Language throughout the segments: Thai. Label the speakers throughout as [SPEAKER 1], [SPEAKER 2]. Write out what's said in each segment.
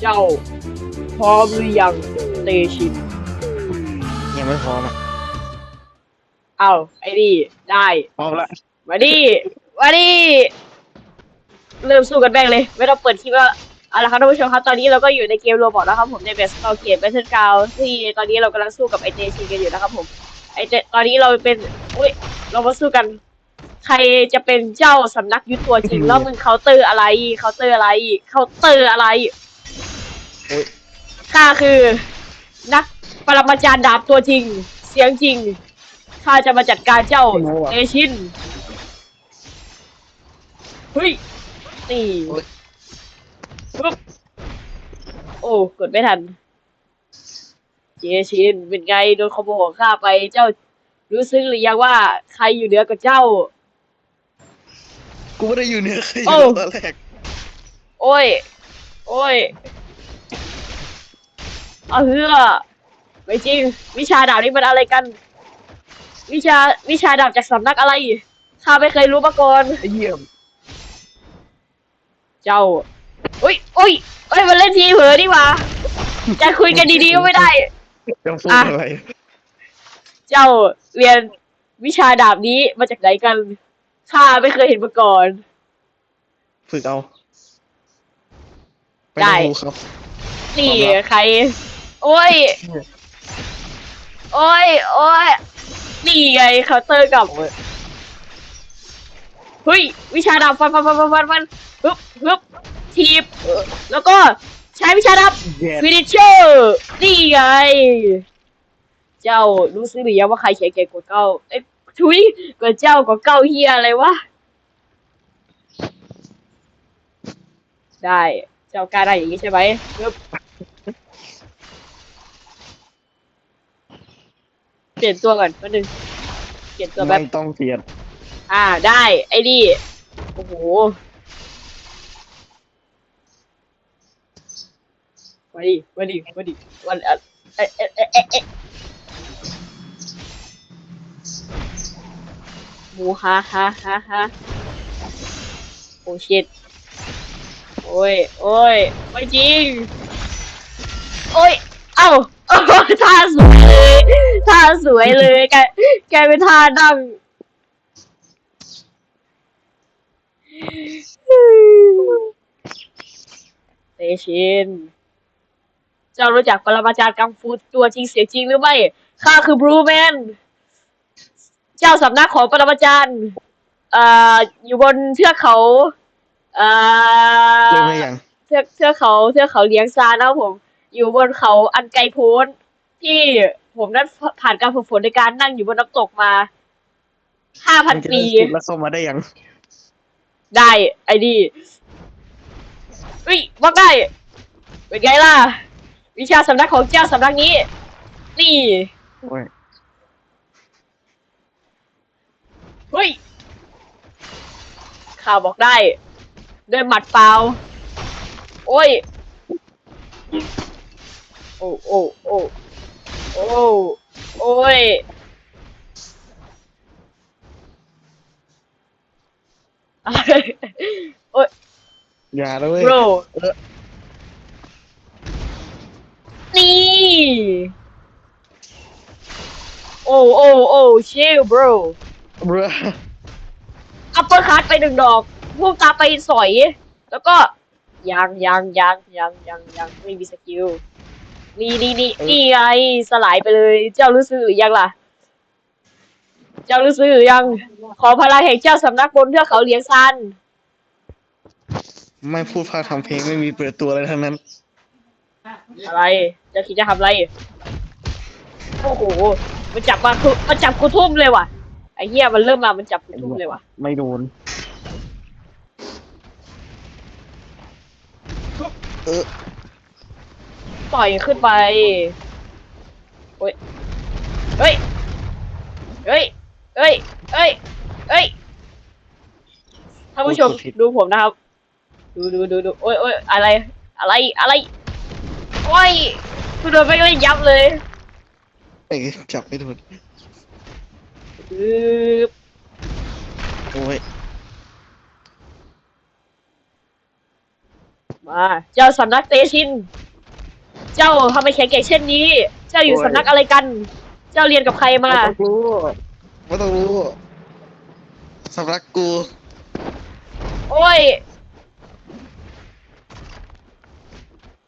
[SPEAKER 1] เจ้า พร้อมหรือยังเตชิน
[SPEAKER 2] ยังไม่พร้อมอะ
[SPEAKER 1] เอ้าไอ้นี่ได้
[SPEAKER 2] พร้อมละ
[SPEAKER 1] มาดิมาดิเริ่มสู้กันแบ่งเลย ไม่ต้องเปิดคลิปแล้วเอาละครับท่านผู้ชมครับ ตอนนี้เราก็อยู่ในเกมโรบอทแล้วครับผมในเบสเกาเกมแบทเทิลกาวที่ตอนนี้เรากำลังสู้กับไอเตชินกันอยู่นะครับผมไอเตตอนนี้เราเป็นอุ้ยเรามาสู้กัน ใครจะเป็นเจ้าสำนักยุทธตัวจริงแล้วมึงเคาน์เตอร์อะไรเคาน์เตอร์อะไรเคาน์เตอร์อะไร
[SPEAKER 2] โอ้ย
[SPEAKER 1] ข้าคือ นักปรมาจารย์ดาบตัวจริง เสียงจริงข้าจะมาจัดการเจ้าเอชินเฮ้ยนี่
[SPEAKER 2] โอ้ย
[SPEAKER 1] ปึ๊บโอ้กดไม่ทันเจชินเป็นไงโดนขโมยของข้าไปเจ้า รู้ซึ้งหรือยังว่าใครอยู่เหนือกว่าเจ้า
[SPEAKER 2] กูไม่ได้อยู่เหนือใครอ
[SPEAKER 1] โอ้
[SPEAKER 2] ยู่ตอนแรก
[SPEAKER 1] โอ้ย โอ้ย เอาเฮือไม่จริง วิชาดาบนี่มันอะไรกัน วิชาวิชาดาบจากสำนักอะไรข้าไม่เคยรู้มาก่อน
[SPEAKER 2] ไอ้เหี้ย
[SPEAKER 1] เจ้าอุ้ยอุ้ยเอ้ยมันเล่นทีเผลอดีกว่าจะคุยกันดีๆก็ไม่ได้
[SPEAKER 2] จะพูด
[SPEAKER 1] อะ
[SPEAKER 2] อะไร
[SPEAKER 1] เจ้าเรียนวิชาดาบนี้มาจากไหนกันข้าไม่เคยเห็นมาก่อน
[SPEAKER 2] ฝึกเอาป
[SPEAKER 1] ได้
[SPEAKER 2] ดูครับ
[SPEAKER 1] นี่
[SPEAKER 2] ความลับ
[SPEAKER 1] ใคร โอ้ย โอ้ย โอ้ย นี่ไงเคาน์เตอร์กับ
[SPEAKER 2] โอ้ย
[SPEAKER 1] เฮ้ย วิชาดาบฟันฟันฟันฟันฟันฟันฮึบฮึบทีบ
[SPEAKER 2] เออ
[SPEAKER 1] แล้วก็ใช้วิชาดาบ
[SPEAKER 2] แย่
[SPEAKER 1] ฟินิชเชอร์นี่ไง เจ้ารู้สึกหรือยังว่าใครแข็งแกร่งกว่าเก้าเอ้ยทุยกว่าเจ้ากว่าเก้าเฮียอะไรวะ ได้ เจ้ากล้าได้อย่างนี้ใช่ไหมฮึบ เปลี่ยนตัวก่อนแป๊บนึงเปลี่ยนตัวแบ
[SPEAKER 2] ไม่
[SPEAKER 1] บ
[SPEAKER 2] ต้องเปลี่ยน
[SPEAKER 1] อ่าได้ไอ้นี่โอ้โหมาดิมาดิมาดิวันอะเอ๊ะเอ๊ะเอ๊ะเอ๊ะเอ๊ะหมูฮาฮาฮาฮาโอ้ชิตโอ้ยโอ้ยไม่จริงโอ้ยเอ้า เอ้ท่าสวยเลยท่าสวยเลยแกแกเป็นท่านั่งเตชิน เจ้ารู้จักปรมาจารย์กังฟูตัวจริงเสียงจริงหรือไม่ ข้าคือบรูแมน เจ้าสำนักของปรมาจารย์เอ่ออยู่บนเทือกเขาเอ่อ
[SPEAKER 2] เจอไหมยัง
[SPEAKER 1] เทือกเทือกเขาเทือกเขาเลี้ยงซานนะครับผม อยู่บนเขาอันไกลโพ้นที่ผมนั้นผ่านการฝึกฝนในการนั่งอยู่บนน้ำตกมาห้าพัน
[SPEAKER 2] มึงจะ
[SPEAKER 1] ปี
[SPEAKER 2] เริ่มคิดแล้วเข้ามาได้ยัง
[SPEAKER 1] ได้ไอ้ดีอุ้ยว่าได้เป็นไงล่ะ วิชาสำนักของเจ้าสำนักนี้ นี่
[SPEAKER 2] โอ้ย
[SPEAKER 1] เฮ้ยข่าวบอกได้ ด้วยหมัดเปล่า โอ้ย โอ้โอ้โอ้โอ้โอ้ยโอ้ย
[SPEAKER 2] อย่าเลย
[SPEAKER 1] โบร
[SPEAKER 2] เออ
[SPEAKER 1] นี่ โอ้โอ้โอ้ชิล bro
[SPEAKER 2] เบ้อ
[SPEAKER 1] อัปเปอร์คัตไปหนึ่งดอกพวกตาไปสอย แล้วก็ยังยังยังยังยังยังไม่มีสกิล นี่นี่นี่นี่ไงสลายไปเลย เจ้ารู้สึกหรือยังล่ะ เจ้ารู้สึกหรือยัง ขอพลังแห่งเจ้าสำนักบนเทือกเขาเหลียงซาน
[SPEAKER 2] ไม่พูดพาทำเพลงไม่มีเปิดตัวอะไรทั้งนั้น
[SPEAKER 1] อะไร เจะคิดจะทำอะไร โอ้โห มันจับมาคือมันจับกูทุ่มเลยว่ะ ไอ้เหี้ยมันเริ่มมามันจับกูทุ่มเลยว่ะ
[SPEAKER 2] ไม่โดน เออ
[SPEAKER 1] ต่อยขึ้นไปโอ้ย เฮ้ย เฮ้ย เฮ้ย เฮ้ย เฮ้ย ท่านผู้ชมดูผมนะครับ ดูดูดูดูโอ้ยโอ้ยอะไร อะไร อะไร โอ้ยกูโดนไปเลยยับเลย
[SPEAKER 2] เอ้ยจับไม่โดน
[SPEAKER 1] ปึ๊บ
[SPEAKER 2] โอ้ย
[SPEAKER 1] มา เจ้าสำนักเตชิน เจ้าทำไมแข็งแกร่งเช่นนี้ เจ้าอยู่สำนักอะไรกัน เจ้าเรียนกับใครมา
[SPEAKER 2] ไม่ต้องรู้ไม่ต้องรู้สำหรับกู
[SPEAKER 1] โอ้ย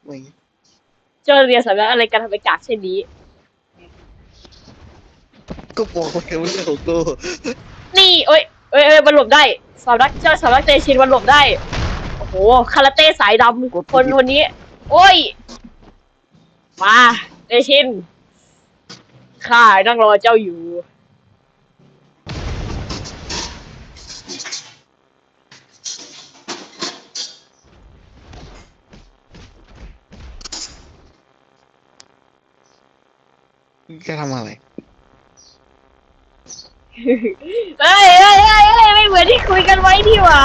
[SPEAKER 2] ไม่
[SPEAKER 1] เจ้าเรียนสำนักอะไรกันทำไมกากเช่นนี้
[SPEAKER 2] ก็บอกว่าแค่เรื่องของกู
[SPEAKER 1] นี่เอ้ยเอ้ยเอ้ยมันหลบได้สำนักเจ้าสำนักเตชินมันหลบได้ โอ้โห คาราเต้สายดำคนคนนี้ โอ้ย มาเตชินข้านั่งรอเจ้าอยู่
[SPEAKER 2] แกทำอะไร
[SPEAKER 1] เฮ้ยเฮ้ยเฮ้ยเฮ้ยไม่เหมือนที่คุยกันไว้ที่หว่า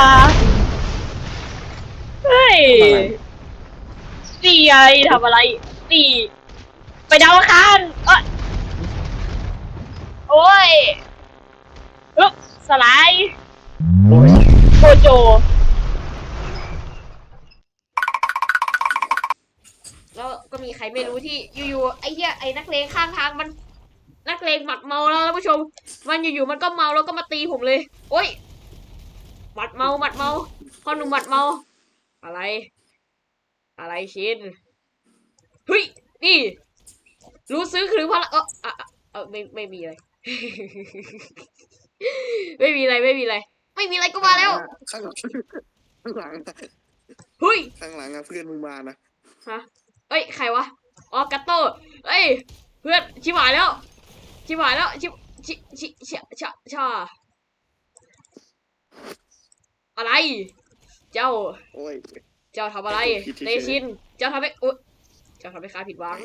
[SPEAKER 1] เฮ้ย
[SPEAKER 2] อะไร
[SPEAKER 1] นี่ไงทำอะไร นี่ไปดาวอังคารเอ้ยโอ้ยอึ๊บสไลด์
[SPEAKER 2] โอ้ย
[SPEAKER 1] โกโจ แล้วก็มีใครไม่รู้ที่อยู่ๆไอ้เหี้ยไอ้นักเลงข้างทางมัน นักเลงหมัดเมาแล้วท่านผู้ชม มันอยู่ๆมันก็เมาแล้วก็มาตีผมเลย โอ้ยหมัดเมาหมัดเมาพ่อหนุ่มหมัดเมา อะไร อะไรชิน เฮ้ยนี่ รู้ซื้อคือพลังเอออะอะเออไม่ไม่มีอะไร ไม่มีอะไรไม่มีอะไร ไม่มีอะไรก็มาแล้ว
[SPEAKER 2] ข้างหลังข้างหลัง
[SPEAKER 1] เฮ้ย
[SPEAKER 2] ข้างหลังอะเพื่อนมึงมานะ
[SPEAKER 1] ฮะเอ้ยใครวะอ๋อกัตโต้เอ้ย เพื่อนชิบหายแล้ว ชิบหายแล้วชิบชิชิชิชาชาอะไร เจ้า
[SPEAKER 2] โอ้ย
[SPEAKER 1] เจ้าทำอะไร
[SPEAKER 2] ผิดเฉยๆ
[SPEAKER 1] เตชิน เจ้าทำให้อุ๊ยเจ้าทำให้ข้าผิดหวัง